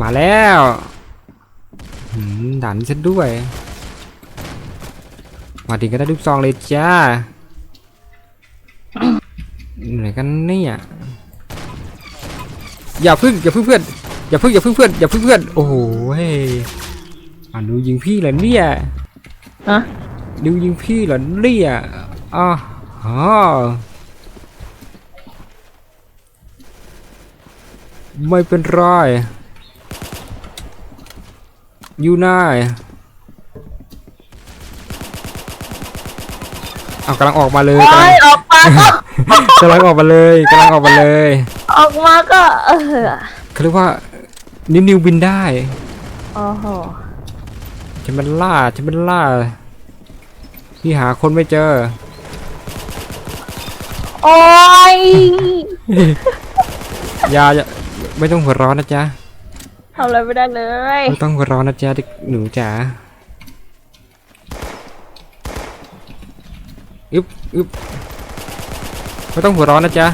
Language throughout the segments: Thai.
มาแล้วหืมดันฉันด้วย มาถึงก็ได้ลูกซองเลยจ้าไหนกันเนี่ยอย่าพึ่งอย่าพึ่งเพื่อนอย่าพึ่งอย่าพึ่งเพื่อนอย่าพึ่งเพื่อนโอ้โหเฮ้ยอะดูยิงพี่เหรอเนี่ยฮะดูยิงพี่เหรอเนี่ยอ๋อฮะไม่เป็นไร อยู่ไหนเอากำลังออกมาเลยโอ้กำลังยออกมาก็กำลังออกมาเลยกำลังออกมาเลย ออกมาก็เออเขาเรียกว่านิวนิวบินได้โอ้โหจะเป็นล่าจะเป็นล่าพี่หาคนไม่เจอ โอ้ยอย่าอย่าไม่ต้องหัวร้อนนะจ๊ะ ทำอะไรไม่ได้เลยไม่ต้องหัวร้อนนะจ๊ะเด็กหนูจ๋าอึบอึบไม่ต้องหัวร้อนนะจ๊ะ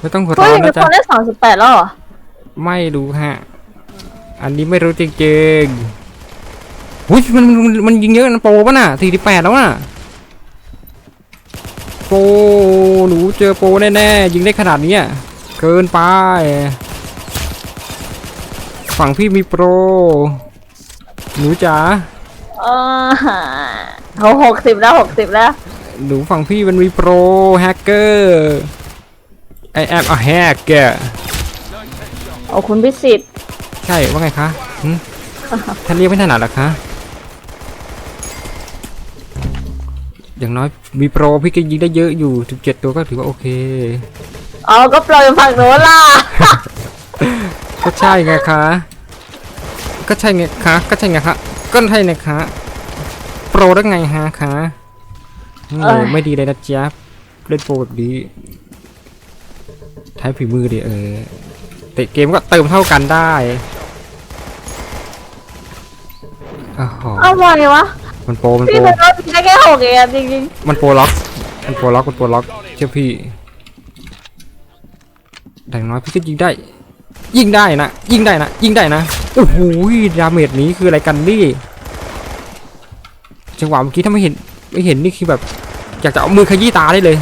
ไม่ต้องหัวเฮ้ร้ยอนมีนะคจ๊ะนได้สองสิบแปดแล้วเหรอไม่รู้ฮะ อันนี้ไม่รู้จริงๆหุ้ยมันมันมันมันยิงเยอะนะโปรป่ะน่ะสี่สิบแปดแล้วน่ะ โปร หนูเจอโปรแน่ๆยิงได้ขนาดนี้อะเกินไป ฝั่งพี่มีโปร หนูจ๋าเออเขาหกสิบแล้วหกสิบแล้ว หนูฝั่งพี่มันมีโปรแฮกเกอร์ I am a hacker โอ้คุณพิสิทธิ์ใช่ว่าไงคะหึท่านเรียกไม่ถนัดเหรอคะ อย่างน้อยมีโปรพี่ก็ยิงได้เยอะอยู่ถึงเจ็ดตัวก็ถือว่าโอเคอ๋อก็ปล่อยฝั่งโน้นล่ะก็ใช่ไงคะก็ใช่ไงคะก็ใช่ไงคะก็ใช่ไงคะโปรได้ไงฮะคะโอ้เอ้ยไม่ดีเลยนะจ๊ะเล่นโปรแบบนี้ใช้ฝีมือดิเออแต่เกมก็เติมเท่ากันได้โอ้โหเอาไงวะมันโปรมันพี่โปรเป็นรถได้ แค่หกเองอะจริงมันโปรล็อก มันโปรล็อก มันโปรล็อก เชื่อพี่แต่อย่างน้อยพี่ก็ยิงได้ ยิงได้นะ ยิงได้นะ ยิงได้นะ โอ้โหดาเมจนี้คืออะไรกันนี่ จังหวะเมื่อกี้ถ้าไม่เห็น ไม่เห็นนี่คือแบบ อยากจะเอามือขยี้ตาได้เลย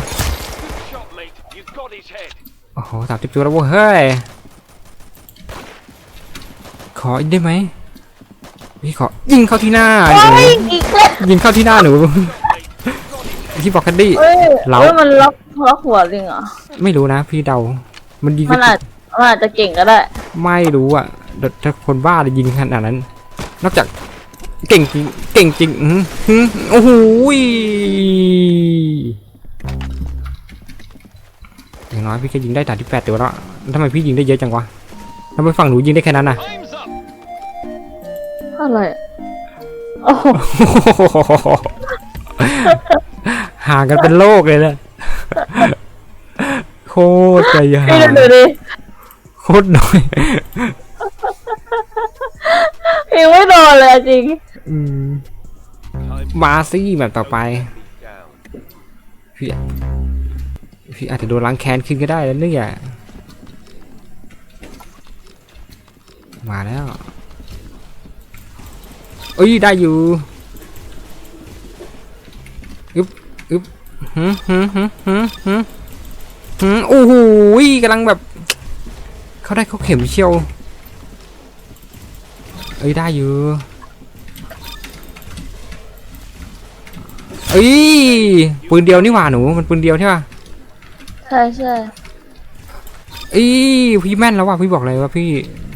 Shot, mate. You got his head. โอ้โหสามสิบตัวแล้วเว้ยเฮ้ย ขออีกได้ไหม พี่ขอยิงเข้าที่หน้าๆหโอ้นูยอีกแล้วยิงเข้าที่หน้าหนูที่บอกกันดี้เฮ้ยเราเฮ้ยมันล็อกล็อกหัวลิงเหรอ ไม่รู้นะ พี่เดา มันยิงมันอาจมันอาจจะเก่งก็ได้ ไม่รู้อะเดี๋ยวถ้าคนบ้าจะยิงขนาดนั้น นอกจากเก่งจริงเก่งจริงอื้อหือโอ้โหยอย่างน้อยพี่ก็ยิงได้ด่านที่แปดตัวแล้วทำไมพี่ยิงได้เยอะจังวะทำไมฝั่งหนูยิงได้แค่นั้นน่ะ Time's up. อะไรอะโอ้โหห่างกันเป็นโลกเลยนะโคตรใจห่าพี่งดูดิโคตรน้อยยังไม่โดนเลยอะจริงอืมมาซี่แบบต่อไป Down. พี่พี่อาจจะโดนล้างแค้นขึ้นก็ได้แล้วเนี่ยมาแล้ว เอ้ยได้อยู่อึบอึบหืมหืมหืมหืมหืมหืมโอ้โหกำลังแบบ เขาได้เขาเข็มเชียวเอ้ยได้อยู่เอ้ยปืนเดียวนี่หว่าหนูมันปืนเดียวใช่ป่ะใช่ใช่เอ้ยพี่แม่นแล้วว่ะพี่บอกเลยว่าพี่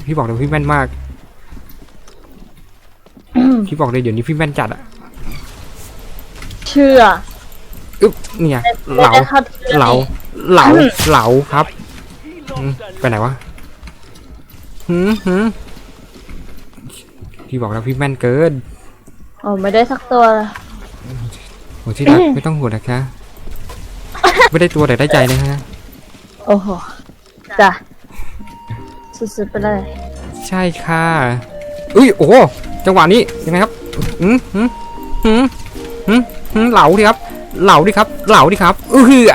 พี่บอกเลยว่าพี่แม่นมาก พี่บอกเลยเดี๋ยวนี้พี่แม่นจัดอะเชื่ออึ๊บเนี่ยเหลาไม่ได้เข้าทีละเหลานี่เหลาเหลาครับ He Hmm. lost a ไปไหนวะหืมหืมพี่บอกแล้วพี่แม่นเกินโอ้ไม่ได้สักตัวเลยโอ้ที่รักไม่ต้องห่วงนะคะไม่ได้ตัวแต่ได้ใจนะฮะโอ้โหจ้ะสุดๆไปเลย ใช่ค่ะอุ้ยโอ้โห จังหวะนี้ยังไงครับหืมหืมหืมหืมหืมเหลาดิครับ เหลาดิครับ เหลาดิครับเออหือ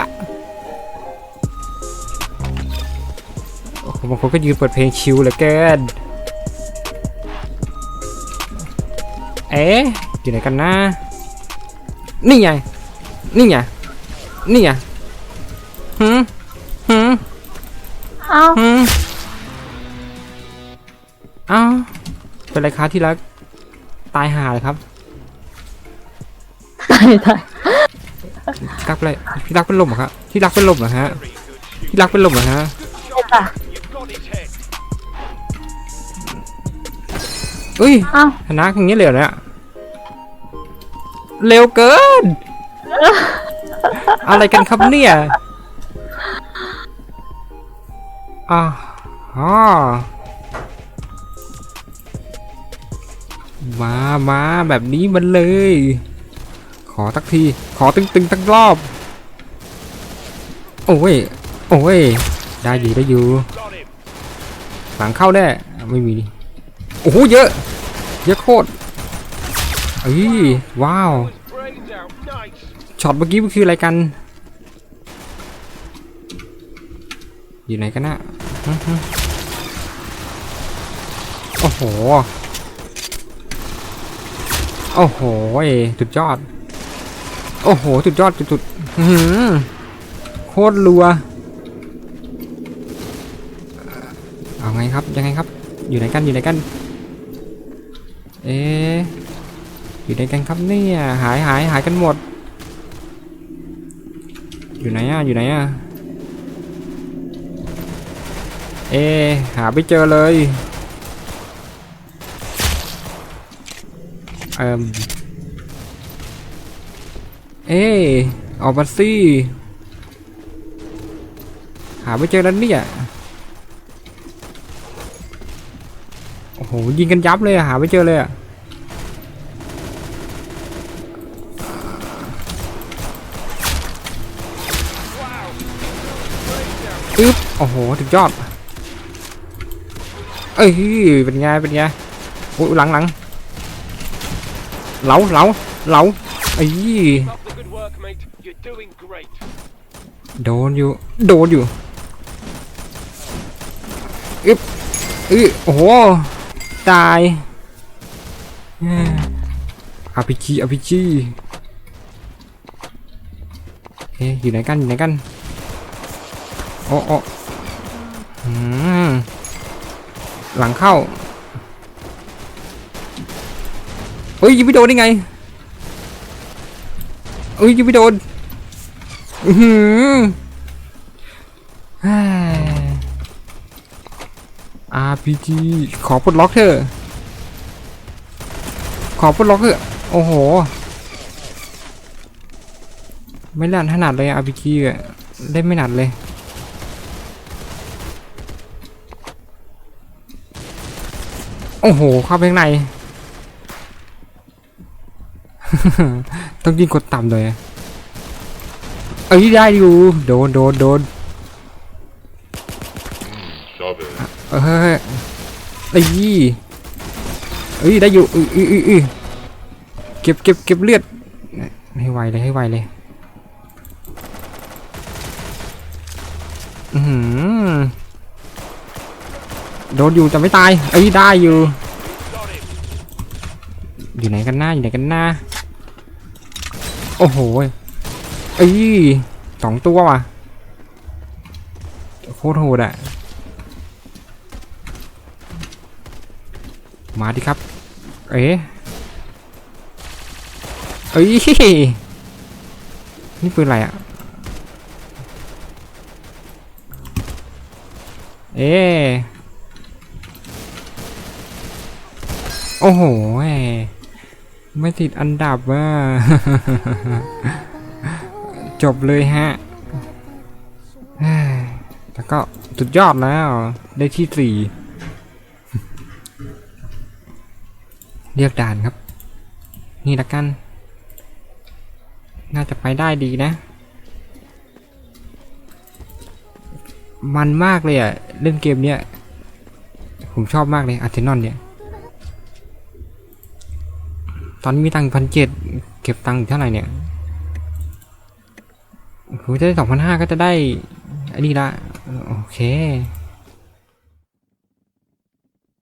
คนบางคนก็ยืนเปิดเพลงชิลเหลือเกินเอ๊ะอยู่ไหนกันนะ นี่ไง นี่ไง นี่ไงหืมหืมเอ้าหืมเอ้าเป็นไรคะที่รัก ตายห่าเลยครับตายตายที่รักเป็นไรที่รักเป็นลมเหรอครับที่รักเป็นลมเหรอฮะ Very good shoot. ที่รักเป็นลมเหรอฮะ Shot, จ้ะ you've got his head. เอ้ยเอ้าชนะอย่างนี้เลยเหรอเนี่ยเร็วเกิน อะไรกันครับเนี่ยอ่าอ๋อ มามาแบบนี้มันเลย ขอตักที ขอตึงๆตั้งรอบ โอ้ย โอ้ย ได้อยู่ได้อยู่หลังเข้าแน่ไม่มี โอ้โหเยอะ เยอะโคตรเอ้ยว้าว ช็อตเมื่อกี้มันคืออะไรกัน อยู่ไหนกันนะโอ้โห โอ้โหสุดยอด โอ้โหสุดยอดสุดๆอื้อหือโคตรรัว เอาไงครับยังไงครับ อยู่ไหนกันอยู่ไหนกัน เอ๊ะอยู่ไหนกันครับเนี่ยหายหายหายกันหมด อยู่ไหนอะอยู่ไหนอะเอะหาไม่เจอเลย เอ่มเอออกมาสิหาไม่เจอแล้วเนี่ยโอ้โหยิงกันยับเลยอะหาไม่เจอเลยอะอึ๊บโอ้โหถึงยอด เอ้ยเป็นไงเป็นไงโอ้ยหลังหลัง เหลาเหลาเหลาไอ้โดนอยู่ โดนอยู่อึ๊บอึ๊โอ้โห ตายอาพีจีอาพีจีเอ๊อยู่ไหนกัน อยู่ไหนกัน โอ้โอ้อืมหลังเข้า เฮ้ยยิงไม่โดนได้ไงเอ้ยยิงไม่โดนอือหือเฮ้ย RPG ขอปลดล็อกเถอะขอปลดล็อกเถอะโอ้โห ไม่หนัดถนัดเลยอะ RPG อะเล่นไม่หนัดเลยโอ้โห เข้าไปข้างใน ต้องยิงกดต่ำเลยอะเอ้ยได้อยู่ โดนโดนโดน Shove it. เออเฮ้ยไอ้ยี่เอ้ยได้อยู่อืออืออืออือเก็บเก็บเก็บเลือดให้ไวเลยให้ไวเลยอือหือโดนอยู่แต่ไม่ตายเอ้ยได้อยู่ Got him. อยู่ไหนกันหน้าอยู่ไหนกันหน้า โอ้โหเอ้ยสองตัวว่ะโคตรโหดอะมาดิครับ เอ๊ะเอ้ยนี่ปืนอะไรอะเอ๊ะโอ้โห ไม่ติดอันดับว่ะจบเลยฮะเฮ้ยแต่ก็สุดยอดแล้ว ได้ที่สี่เรียกด่านครับ นี่ละกัน น่าจะไปได้ดีนะ มันมากเลยอะเล่นเกมเนี้ย ผมชอบมากเลยอาร์เทนอลเนี่ย ตอนนี้มีตังค์พันเจ็ดเก็บตังค์เท่าไหร่เนี่ยผมจะได้สองพันห้าก็จะได้อันนี้ละ โอเค